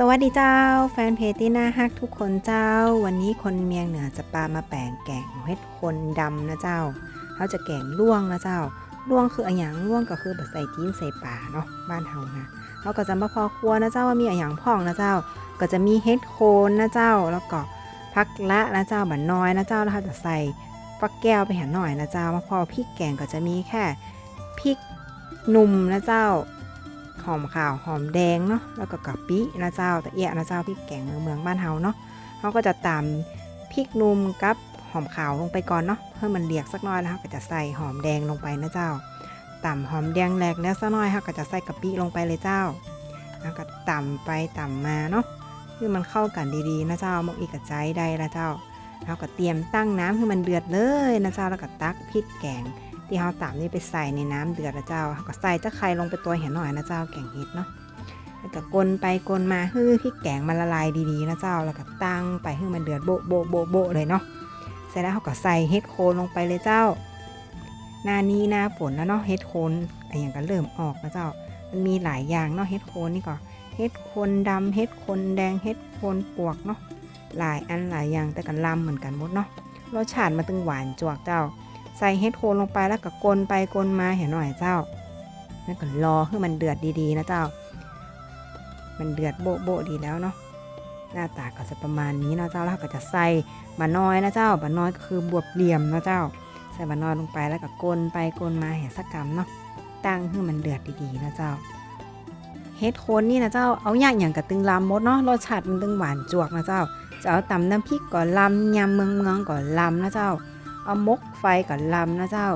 สวัสดีเจ้า แฟนเพจที่น่าฮักทุกคนเจ้า วันนี้คนเมียงเหนือจะปามาแปลงแกงเฮ็ดคนดำนะเจ้าเขาจะแกงล่วงนะเจ้าล่วงคืออะหยังล่วงก็คือแบบใส่จีนใส่ป่าเนาะบ้านเฮานะเขาก็จะมาพอครัวนะเจ้าว่ามีอะหยังพ่องนะเจ้า ก็จะมีเฮ็ดโคนนะเจ้า แล้วก็พักละนะเจ้าบันน้อยนะเจ้าแล้วเขาจะใส่ฟักแก้วไปหาหน่อยนะเจ้ามาพอพริกแกงก็จะมีแค่พริกหนุ่มนะเจ้า อมขาวหอมแดงเนาะแล้วก็กะปินะเจ้าตะเอียนะเจ้าพริกแกงเมืองเมืองบ้านเฮาเนาะเขาก็จะตำพริกนุ่มกับหอมขาวลงไปก่อนเนาะเพื่อมันเรียกสักหน้อยแล้วก็จะใส่หอมแดงลงไปนะเจ้าตำหอมแดงแหลกแล้วสักหน้อยเขาก็จะใส่กะปิลงไปเลยเจ้าแล้วก็ตำไปตำมาเนาะคือมันเข้ากันดีๆนะเจ้ามกอีกกับใจได้ละเจ้าเราก็เตรียมตั้งน้ำให้มันเดือดเลยนะเจ้าแล้วก็ตักพริกแกง ที่เราตามนี่ไปใส่ในน้ำเดือดนะเจ้าก็ใส่จะไข่ลงไปตัวเห็นหน่อยนะเจ้าแกงเห็ดเนาะแล้วก็กลนไปกลนมาให้พริกแกงมันละลายดีๆนะเจ้าแล้วก็ตั้งไปให้มันเดือดโบะโบะโบโบะเลยเนาะเสร็จแล้วเราก็ใส่เห็ดโคนลงไปเลยเจ้า หน้านี้หน้าฝนแล้วเนาะเห็ดโคนอะไรอย่างก็เริ่มออกนะเจ้า มันมีหลายอย่างเนาะเห็ดโคนนี่ก็เห็ดโคนดำเห็ดโคนแดงเห็ดโคนปวกเนาะหลายอันหลายอย่างแต่กันลำเหมือนกันหมดเนาะรสชาติมันตึงหวานจวกเจ้า ใส่เห็ดโคนลงไปแล้วก็กลนไปกลนมาเห็นหน่อยเจ้าแล้วก็รอให้มันเดือดดีๆนะเจ้า มันเดือดโบะโบะดีแล้วเนาะหน้าตาก็จะประมาณนี้นะเจ้าแล้วก็จะใส่บะน้อยนะเจ้าบะน้อยก็คือบวบเหลี่ยมนะเจ้า ใส่บะน้อยลงไปแล้วก็กลนไปกลนมาเห็นสักกรรมเนาะตั้งให้มันเดือดดีๆนะเจ้าเฮ็ดโคนนี่นะเจ้าเอาอย่างอย่างกับตึงลำมดเนาะรสชาติมันตึงหวานจวกนะเจ้าจะเอาตำน้ำพริกก่อนลำยำเมืองเมืองก่อนลำนะเจ้า เอามกไฟกับลำนะเจ้า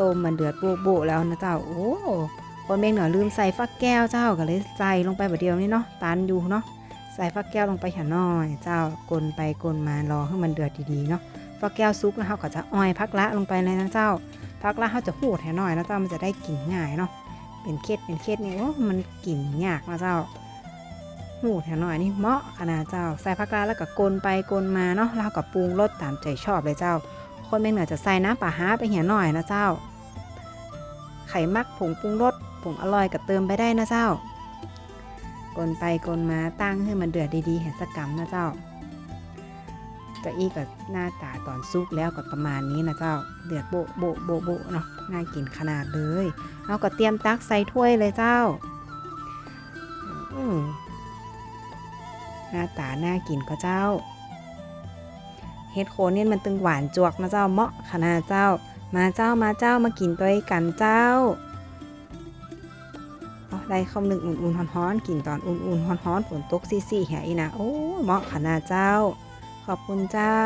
ต้มมันเดือดโบะๆแล้วนะเจ้า โอ้คนเมงเหนือลืมใส่ฟักแก้วเจ้าก็เลยใส่ลงไปแบบเดียวนี่เนาะ ตันอยู่เนาะ ใส่ฟักแก้วลงไปหาน้อย เจ้ากลนไปกลนมารอให้มันเดือดดีๆเนาะ ฟักแก้วซุกแล้วเขาก็จะอ้อยพักละลงไปเลยนะเจ้า พักละเขาจะหูดแหน่อยนะเจ้ามันจะได้กลิ่นง่ายเนาะ เป็นเคล็ดเป็นเคล็ดนี่โอ้มันกลิ่นยากนะเจ้าหูดแหน่อยนี่เหมาะขนาดเจ้า ใส่พักละแล้วก็กลนไปกลนมาเนาะแล้วก็ปรุงรสตามใจชอบเลยเจ้า คนเมืองเหนือจะใส่น้ำปลาฮาไปเหี่ยหน่อยนะเจ้า ไข่มักผงปรุงรสผงอร่อยก็เติมไปได้นะเจ้ากลนไปกลนมาตั้งให้มันเดือดดีๆเห็นสักกรรมนะเจ้าจะอีกับหน้าตาตอนซุกแล้วก็ประมาณนี้นะเจ้า เดือดโบโบโบโบเนาะน่ากินขนาดเลยเราก็เตรียมตักใส่ถ้วยเลยเจ้าอืหน้าตาน่ากินก็เจ้า เฮ็ดโคนเนี่ยมันตึงหวานจวกนะเจ้าเหมาะขนาดเจ้า มาเจ้ามาเจ้ามากินตัวกันเจ้าเอได้ข้าวหนึ่งอุ่นๆฮ้อนๆกินตอนอุ่นๆฮ้อนๆฝนตกซี่ๆแหอีนะโอ้เหมาะขนาดเจ้า ขอบคุณเจ้า